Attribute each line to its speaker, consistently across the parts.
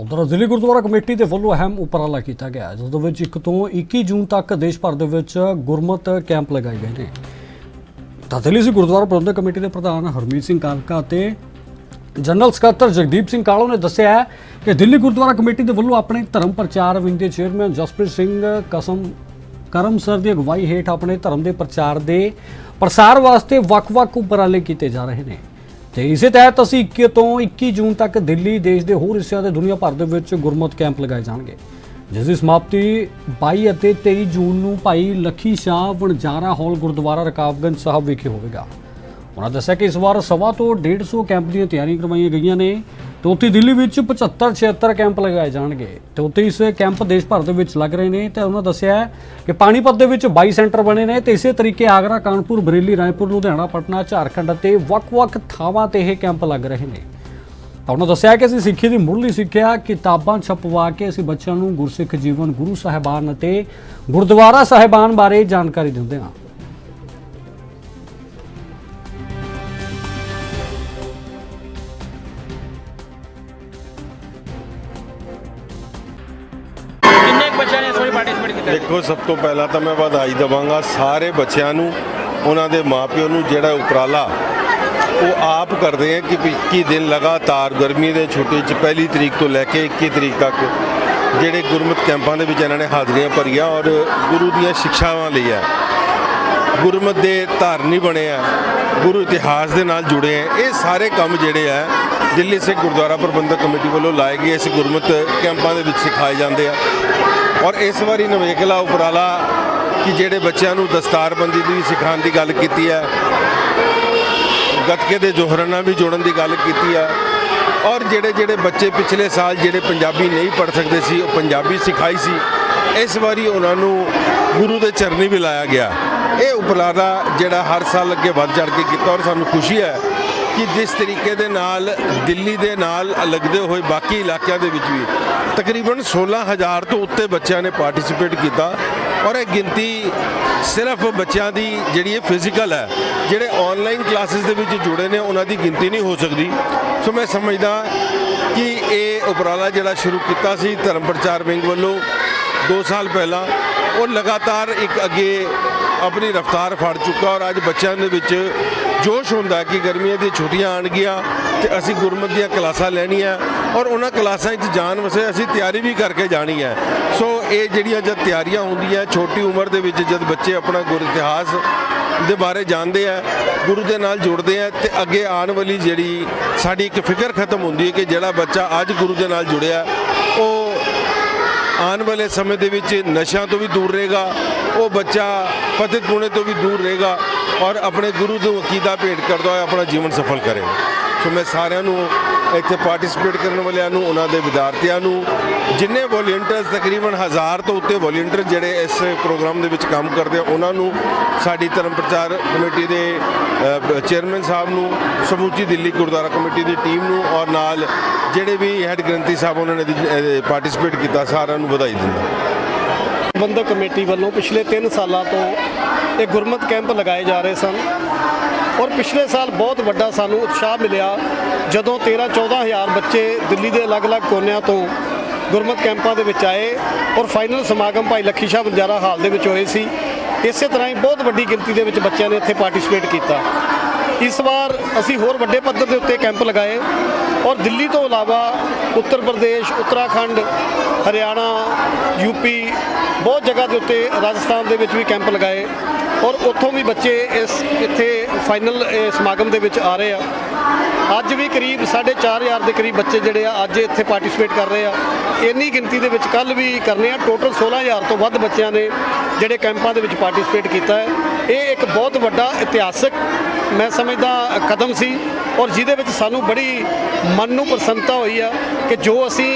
Speaker 1: ਉਧਰ ਜ਼ਿਲ੍ਹੇ ਗੁਰਦੁਆਰਾ ਕਮੇਟੀ ਦੇ ਵੱਲੋਂ ਅਹਿਮ ਉਪਰਾਲਾ ਕੀਤਾ ਗਿਆ ਜਿਸ ਦੇ ਵਿੱਚ 1 ਤੋਂ 21 ਜੂਨ ਤੱਕ ਦੇਸ਼ ਭਰ ਦੇ ਵਿੱਚ ਗੁਰਮਤ ਕੈਂਪ ਲਗਾਏ ਗਏ ਨੇ। ਤਾਂ ਦਿੱਲੀ ਸੀ ਗੁਰਦੁਆਰਾ ਪ੍ਰਬੰਧਕ ਕਮੇਟੀ ਦੇ ਪ੍ਰਧਾਨ ਹਰਮੀਤ ਸਿੰਘ ਕਾਲਕਾ ਅਤੇ ਜਨਰਲ ਸਕੱਤਰ ਜਗਦੀਪ ਸਿੰਘ ਕਾਲੋ ਨੇ ਦੱਸਿਆ ਹੈ ਕਿ ਦਿੱਲੀ ਗੁਰਦੁਆਰਾ ਕਮੇਟੀ ਦੇ ਵੱਲੋਂ ਆਪਣੇ ਧਰਮ ਪ੍ਰਚਾਰ ਵਿੰਗ ਦੇ ਚੇਅਰਮੈਨ ਜਸਪ੍ਰੀਤ ਸਿੰਘ ਕਸਮ ਕਰਮ ਸਰ ਦੀ ਅਗਵਾਈ ਹੇਠ ਆਪਣੇ ਧਰਮ ਦੇ ਪ੍ਰਚਾਰ ਦੇ ਪ੍ਰਸਾਰ ਵਾਸਤੇ ਵੱਖ-ਵੱਖ ਉਪਰਾਲੇ ਕੀਤੇ ਜਾ ਰਹੇ ਨੇ। ਤੇ ਇਸੇ ਤਹਿਤ ਅਸੀਂ 21 ਤੋਂ 21 ਜੂਨ ਤੱਕ ਦਿੱਲੀ, ਦੇਸ਼ ਦੇ ਹੋਰ ਹਿੱਸਿਆਂ ਤੇ ਦੁਨੀਆ ਭਰ ਦੇ ਵਿੱਚ ਗੁਰਮਤ ਕੈਂਪ ਲਗਾਏ ਜਾਣਗੇ। ਜਿਸ ਦੀ ਸਮਾਪਤੀ 22 ਅਤੇ 23 ਜੂਨ ਨੂੰ ਭਾਈ ਲੱਖੀ ਸ਼ਾਹ ਵਣਜਾਰਾ ਹਾਲ ਗੁਰਦੁਆਰਾ ਰਕਾਬਗੰਜ ਸਾਹਿਬ ਵਿਖੇ ਹੋਵੇਗਾ। ਉਹਨਾਂ ਦੱਸਿਆ ਕਿ ਇਸ ਵਾਰ ਸਵਾ ਤੋਂ 150 ਕੈਂਪ ਦੀਆਂ ਤਿਆਰੀਆਂ ਕਰਵਾਈਆਂ ਗਈਆਂ ਨੇ। ਤੇ ਉੱਥੇ ਦਿੱਲੀ ਵਿੱਚ 75 76 ਕੈਂਪ ਲਗਾਏ ਜਾਣਗੇ ਤੇ ਉੱਥੇ ਇਸ ਕੈਂਪ ਦੇਸ਼ ਭਰ ਦੇ ਵਿੱਚ ਲੱਗ ਰਹੇ ਨੇ ਤੇ ਉਹਨਾਂ ਦੱਸਿਆ ਕਿ ਪਾਣੀਪਤ ਦੇ ਵਿੱਚ 22 ਸੈਂਟਰ ਬਣੇ ਨੇ ਤੇ ਇਸੇ ਤਰੀਕੇ ਆਗਰਾ, ਕਾਨਪੁਰ, ਬਰੇਲੀ, ਰਾਏਪੁਰ, ਲੁਧਿਆਣਾ, ਪਟਨਾ, ਝਾਰਖੰਡ ਅਤੇ ਵੱਖ-ਵੱਖ ਥਾਵਾਂ ਤੇ ਇਹ ਕੈਂਪ ਲੱਗ ਰਹੇ ਨੇ। ਤਾਂ ਉਹਨਾਂ ਦੱਸਿਆ ਕਿ ਅਸੀਂ ਸਿੱਖੀ ਦੀ ਮੁੱਢਲੀ ਸਿੱਖਿਆ, ਕਿਤਾਬਾਂ ਛਪਵਾ ਕੇ ਅਸੀਂ ਬੱਚਿਆਂ ਨੂੰ ਗੁਰਸਿੱਖ ਜੀਵਨ ਗੁਰੂ ਸਾਹਿਬਾਨ ਅਤੇ ਗੁਰਦੁਆਰਾ ਸਾਹਿਬਾਨ ਬਾਰੇ ਜਾਣਕਾਰੀ ਦਿੰਦੇ ਹਾਂ।
Speaker 2: ਦੇਖੋ, ਸਭ ਤੋਂ ਪਹਿਲਾਂ ਤਾਂ ਮੈਂ ਵਧਾਈ ਦਵਾਂਗਾ ਸਾਰੇ ਬੱਚਿਆਂ ਨੂੰ, ਉਹਨਾਂ ਦੇ ਮਾਪਿਓ ਨੂੰ ਜਿਹੜਾ ਉਪਰਾਲਾ ਉਹ ਆਪ ਕਰਦੇ ਆ ਕਿ ਵੀ 21 ਦਿਨ ਲਗਾਤਾਰ ਗਰਮੀ ਦੇ ਛੁੱਟੀ 'ਚ ਪਹਿਲੀ ਤਰੀਕ ਤੋਂ ਲੈ ਕੇ 21 ਤਰੀਕ ਤੱਕ ਜਿਹੜੇ ਗੁਰਮਤ ਕੈਂਪਾਂ ਦੇ ਵਿੱਚ ਇਹਨਾਂ ਨੇ ਹਾਜ਼ਰੀਆਂ ਭਰੀਆਂ ਔਰ ਗੁਰੂ ਦੀਆਂ ਸਿੱਖਿਆਵਾਂ ਲਈਆਂ ਗੁਰਮਤ ਦੇ ਧਾਰਨੀ ਬਣੇ ਆ, ਗੁਰੂ ਇਤਿਹਾਸ ਦੇ ਨਾਲ ਜੁੜੇ ਆ। ਇਹ ਸਾਰੇ ਕੰਮ ਜਿਹੜੇ ਆ, ਦਿੱਲੀ ਸਿੱਖ ਗੁਰਦੁਆਰਾ ਪ੍ਰਬੰਧਕ ਕਮੇਟੀ ਵੱਲੋਂ ਲਾਏ ਗਏ ਇਸ ਗੁਰਮਤ ਕੈਂਪਾਂ ਦੇ ਵਿੱਚ ਸਿਖਾਏ ਜਾਂਦੇ ਆ। ਔਰ ਇਸ ਵਾਰੀ ਨਵੇਕਲਾ ਉਪਰਾਲਾ ਕਿ ਜਿਹੜੇ ਬੱਚਿਆਂ ਨੂੰ ਦਸਤਾਰਬੰਦੀ ਦੀ ਵੀ ਸਿਖਾਉਣ ਦੀ ਗੱਲ ਕੀਤੀ ਹੈ, ਗੱਤਕੇ ਦੇ ਜੋਹਰਾਂ ਨਾਲ ਵੀ ਜੋੜਨ ਦੀ ਗੱਲ ਕੀਤੀ ਹੈ ਔਰ ਜਿਹੜੇ ਜਿਹੜੇ ਬੱਚੇ ਪਿਛਲੇ ਸਾਲ ਜਿਹੜੇ ਪੰਜਾਬੀ ਨਹੀਂ ਪੜ੍ਹ ਸਕਦੇ ਸੀ, ਉਹ ਪੰਜਾਬੀ ਸਿਖਾਈ ਸੀ, ਇਸ ਵਾਰੀ ਉਹਨਾਂ ਨੂੰ ਗੁਰੂ ਦੇ ਚਰਨੀ ਵੀ ਲਾਇਆ ਗਿਆ। ਇਹ ਉਪਰਾਲਾ ਜਿਹੜਾ ਹਰ ਸਾਲ ਅੱਗੇ ਵੱਧ ਚੜ ਕੇ ਕੀਤਾ ਔਰ ਸਾਨੂੰ ਖੁਸ਼ੀ ਹੈ ਕਿ ਜਿਸ ਤਰੀਕੇ ਦੇ ਨਾਲ, ਦਿੱਲੀ ਦੇ ਨਾਲ ਲੱਗਦੇ ਹੋਏ ਬਾਕੀ ਇਲਾਕਿਆਂ ਦੇ ਵਿੱਚ ਵੀ ਤਕਰੀਬਨ 16000 ਤੋਂ ਉੱਤੇ ਬੱਚਿਆਂ ਨੇ ਪਾਰਟਿਸਿਪੇਟ ਕੀਤਾ ਔਰ ਇਹ ਗਿਣਤੀ ਸਿਰਫ ਬੱਚਿਆਂ ਦੀ ਜਿਹੜੀ ਇਹ ਫਿਜ਼ੀਕਲ ਹੈ, ਜਿਹੜੇ ਆਨਲਾਈਨ ਕਲਾਸਿਸ ਦੇ ਵਿੱਚ ਜੁੜੇ ਨੇ, ਉਹਨਾਂ ਦੀ ਗਿਣਤੀ ਨਹੀਂ ਹੋ ਸਕਦੀ। ਸੋ ਮੈਂ ਸਮਝਦਾ ਕਿ ਇਹ ਉਪਰਾਲਾ ਜਿਹੜਾ ਸ਼ੁਰੂ ਕੀਤਾ ਸੀ ਧਰਮ ਪ੍ਰਚਾਰ ਵਿੰਗ ਵੱਲੋਂ 2 ਸਾਲ ਪਹਿਲਾਂ, ਉਹ ਲਗਾਤਾਰ ਇੱਕ ਅੱਗੇ ਆਪਣੀ ਰਫ਼ਤਾਰ ਫੜ ਚੁੱਕਾ ਔਰ ਅੱਜ ਬੱਚਿਆਂ ਦੇ ਵਿੱਚ ਜੋਸ਼ ਹੁੰਦਾ ਕਿ ਗਰਮੀਆਂ ਦੀਆਂ ਛੁੱਟੀਆਂ ਆਣਗੀਆਂ ਤੇ ਅਸੀਂ ਗੁਰਮਤ ਦੀਆਂ ਕਲਾਸਾਂ ਲੈਣੀਆਂ ਔਰ ਉਹਨਾਂ ਕਲਾਸਾਂ 'ਚ ਜਾਣ ਵਾਸਤੇ ਅਸੀਂ ਤਿਆਰੀ ਵੀ ਕਰਕੇ ਜਾਣੀ ਹੈ। ਸੋ ਇਹ ਜਿਹੜੀਆਂ ਜਦ ਤਿਆਰੀਆਂ ਹੁੰਦੀਆਂ, ਛੋਟੀ ਉਮਰ ਦੇ ਵਿੱਚ ਜਦ ਬੱਚੇ ਆਪਣਾ ਗੁਰ ਇਤਿਹਾਸ ਦੇ ਬਾਰੇ ਜਾਣਦੇ ਆ, ਗੁਰੂ ਦੇ ਨਾਲ ਜੁੜਦੇ ਆ ਤੇ ਅੱਗੇ ਆਉਣ ਵਾਲੀ ਜਿਹੜੀ ਸਾਡੀ ਇੱਕ ਫਿਕਰ ਖਤਮ ਹੁੰਦੀ ਹੈ ਕਿ ਜਿਹੜਾ ਬੱਚਾ ਅੱਜ ਗੁਰੂ ਦੇ ਨਾਲ ਜੁੜਿਆ, ਉਹ ਆਉਣ ਵਾਲੇ ਸਮੇਂ ਦੇ ਵਿੱਚ ਨਸ਼ਿਆਂ ਤੋਂ ਵੀ ਦੂਰ ਰਹੇਗਾ ਉਹ ਬੱਚਾ ਪਤਿਤ ਪੁਣੇ ਤੋਂ ਵੀ ਦੂਰ ਰਹੇਗਾ ਔਰ ਆਪਣੇ ਗੁਰੂ ਨੂੰ ਅਕੀਦਾ ਭੇਟ ਕਰਦਾ ਹੋਇਆ ਆਪਣਾ ਜੀਵਨ ਸਫਲ ਕਰੇਗਾ ਸੋ ਮੈਂ ਸਾਰਿਆਂ ਨੂੰ ਇੱਥੇ ਪਾਰਟਿਸਿਪੇਟ ਕਰਨ ਵਾਲਿਆਂ ਨੂੰ, ਉਹਨਾਂ ਦੇ ਵਿਦਿਆਰਥੀਆਂ ਨੂੰ, ਜਿੰਨੇ ਵੋਲੰਟੀਅਰਸ ਤਕਰੀਬਨ ਹਜ਼ਾਰ ਤੋਂ ਉੱਤੇ ਵੋਲੰਟੀਅਰ ਜਿਹੜੇ ਇਸ ਪ੍ਰੋਗਰਾਮ ਦੇ ਵਿੱਚ ਕੰਮ ਕਰਦੇ ਆ, ਉਹਨਾਂ ਨੂੰ ਸਾਡੀ ਧਰਮ ਪ੍ਰਚਾਰ ਕਮੇਟੀ ਦੇ ਚੇਅਰਮੈਨ ਸਾਹਿਬ ਨੂੰ, ਸਮੁੱਚੀ ਦਿੱਲੀ ਗੁਰਦੁਆਰਾ ਕਮੇਟੀ ਦੀ ਟੀਮ ਨੂੰ ਔਰ ਨਾਲ ਜਿਹੜੇ ਵੀ ਹੈੱਡ ਗ੍ਰੰਥੀ ਸਾਹਿਬ, ਉਹਨਾਂ ਨੇ ਪਾਰਟਿਸਿਪੇਟ ਕੀਤਾ, ਸਾਰਿਆਂ ਨੂੰ ਵਧਾਈ ਦਿੰਦਾ।
Speaker 3: ਪ੍ਰਬੰਧਕ ਕਮੇਟੀ ਵੱਲੋਂ ਪਿਛਲੇ 3 ਸਾਲਾਂ ਤੋਂ ਇਹ ਗੁਰਮਤ ਕੈਂਪ ਲਗਾਏ ਜਾ ਰਹੇ ਸਨ। ਔਰ ਪਿਛਲੇ ਸਾਲ ਬਹੁਤ ਵੱਡਾ ਸਾਨੂੰ ਉਤਸ਼ਾਹ ਮਿਲਿਆ, ਜਦੋਂ 13 14000 ਬੱਚੇ ਦਿੱਲੀ ਦੇ ਅਲੱਗ-ਅਲੱਗ ਕੋਨਿਆਂ ਤੋਂ ਗੁਰਮਤ ਕੈਂਪਾਂ ਦੇ ਵਿੱਚ ਆਏ ਔਰ ਫਾਈਨਲ ਸਮਾਗਮ ਭਾਈ ਲੱਖੀ ਸ਼ਾਹ ਬੰਜਾਰਾ ਹਾਲ ਦੇ ਵਿੱਚ ਹੋਏ ਸੀ। ਇਸੇ ਤਰ੍ਹਾਂ ਹੀ ਬਹੁਤ ਵੱਡੀ ਗਿਣਤੀ ਦੇ ਵਿੱਚ ਬੱਚਿਆਂ ਨੇ ਇੱਥੇ ਪਾਰਟਿਸਿਪੇਟ ਕੀਤਾ। ਇਸ ਵਾਰ ਅਸੀਂ ਹੋਰ ਵੱਡੇ ਪੱਧਰ ਦੇ ਉੱਤੇ ਕੈਂਪ ਲਗਾਏ। ਔਰ ਦਿੱਲੀ ਤੋਂ ਇਲਾਵਾ ਉੱਤਰ ਪ੍ਰਦੇਸ਼, ਉੱਤਰਾਖੰਡ, ਹਰਿਆਣਾ ਯੂਪੀ ਬਹੁਤ ਜਗ੍ਹਾ ਦੇ ਉੱਤੇ ਰਾਜਸਥਾਨ ਦੇ ਵਿੱਚ ਵੀ ਕੈਂਪ ਲਗਾਏ ਔਰ ਉੱਥੋਂ ਵੀ ਬੱਚੇ ਇਸ ਇੱਥੇ ਫਾਈਨਲ ਸਮਾਗਮ ਦੇ ਵਿੱਚ ਆ ਰਹੇ ਆ। ਅੱਜ ਵੀ ਕਰੀਬ 4.5000 ਦੇ ਕਰੀਬ ਬੱਚੇ ਜਿਹੜੇ ਆ ਅੱਜ ਇੱਥੇ ਪਾਰਟਿਸਿਪੇਟ ਕਰ ਰਹੇ ਆ। ਇੰਨੀ ਗਿਣਤੀ ਦੇ ਵਿੱਚ ਕੱਲ ਵੀ ਕਰਨੇ ਆ। ਟੋਟਲ 16000 ਤੋਂ ਵੱਧ ਬੱਚਿਆਂ ਨੇ ਜਿਹੜੇ ਕੈਂਪਾਂ ਦੇ ਵਿੱਚ ਪਾਰਟਿਸਿਪੇਟ ਕੀਤਾ ਹੈ। ਇਹ ਇੱਕ ਬਹੁਤ ਵੱਡਾ ਇਤਿਹਾਸਕ, ਮੈਂ ਸਮਝਦਾ, ਕਦਮ ਸੀ। ਔਰ ਜਿਹਦੇ ਵਿੱਚ ਸਾਨੂੰ ਬੜੀ ਮਨ ਨੂੰ ਪ੍ਰਸੰਨਤਾ ਹੋਈ ਆ ਕਿ ਜੋ ਅਸੀਂ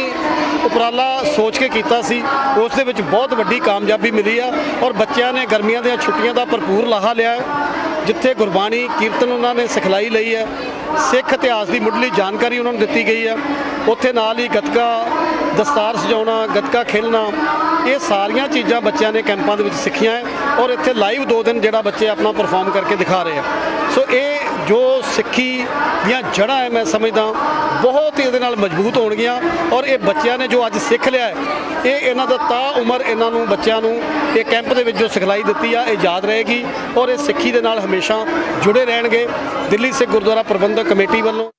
Speaker 3: ਉਪਰਾਲਾ ਸੋਚ ਕੇ ਕੀਤਾ ਸੀ, ਉਸ ਦੇ ਵਿੱਚ ਬਹੁਤ ਵੱਡੀ ਕਾਮਯਾਬੀ ਮਿਲੀ ਆ ਔਰ ਬੱਚਿਆਂ ਨੇ ਗਰਮੀਆਂ ਦੀਆਂ ਛੁੱਟੀਆਂ ਦਾ ਭਰਪੂਰ ਲਾਹਾ ਲਿਆ ਜਿੱਥੇ ਗੁਰਬਾਣੀ ਕੀਰਤਨ ਉਹਨਾਂ ਨੇ ਸਿਖਲਾਈ ਲਈ ਹੈ, ਸਿੱਖ ਇਤਿਹਾਸ ਦੀ ਮੁੱਢਲੀ ਜਾਣਕਾਰੀ ਉਹਨਾਂ ਨੂੰ ਦਿੱਤੀ ਗਈ ਹੈ ਉੱਥੇ ਨਾਲ ਹੀ ਗੱਤਕਾ ਦਸਤਾਰ ਸਜਾਉਣਾ, ਗੱਤਕਾ ਖੇਲਣਾ, ਇਹ ਸਾਰੀਆਂ ਚੀਜ਼ਾਂ ਬੱਚਿਆਂ ਨੇ ਕੈਂਪਾਂ ਦੇ ਵਿੱਚ ਸਿੱਖੀਆਂ ਔਰ ਇੱਥੇ ਲਾਈਵ ਦੋ ਦਿਨ ਜਿਹੜਾ ਬੱਚੇ ਆਪਣਾ ਪਰਫਾਰਮ ਕਰਕੇ ਦਿਖਾ ਰਹੇ ਆ। ਸੋ ਇਹ ਜੋ ਸਿੱਖੀ ਦੀਆਂ ਜੜ੍ਹਾਂ ਹੈ, ਮੈਂ ਸਮਝਦਾ ਬਹੁਤ ਹੀ ਇਹਦੇ ਨਾਲ ਮਜ਼ਬੂਤ ਹੋਣਗੀਆਂ। ਔਰ ਇਹ ਬੱਚਿਆਂ ਨੇ ਜੋ ਅੱਜ ਸਿੱਖ ਲਿਆ ਇਹ ਇਹਨਾਂ ਦਾ ਤਾਂ ਉਮਰ ਇਹਨਾਂ ਨੂੰ, ਬੱਚਿਆਂ ਨੂੰ ਇਹ ਕੈਂਪ ਦੇ ਵਿੱਚ ਜੋ ਸਿਖਲਾਈ ਦਿੱਤੀ ਆ, ਇਹ ਯਾਦ ਰਹੇਗੀ। ਔਰ ਇਹ ਸਿੱਖੀ ਦੇ ਨਾਲ ਹਮੇਸ਼ਾ ਜੁੜੇ ਰਹਿਣਗੇ। ਦਿੱਲੀ ਸਿੱਖ ਗੁਰਦੁਆਰਾ ਪ੍ਰਬੰਧਕ ਕਮੇਟੀ ਵੱਲੋਂ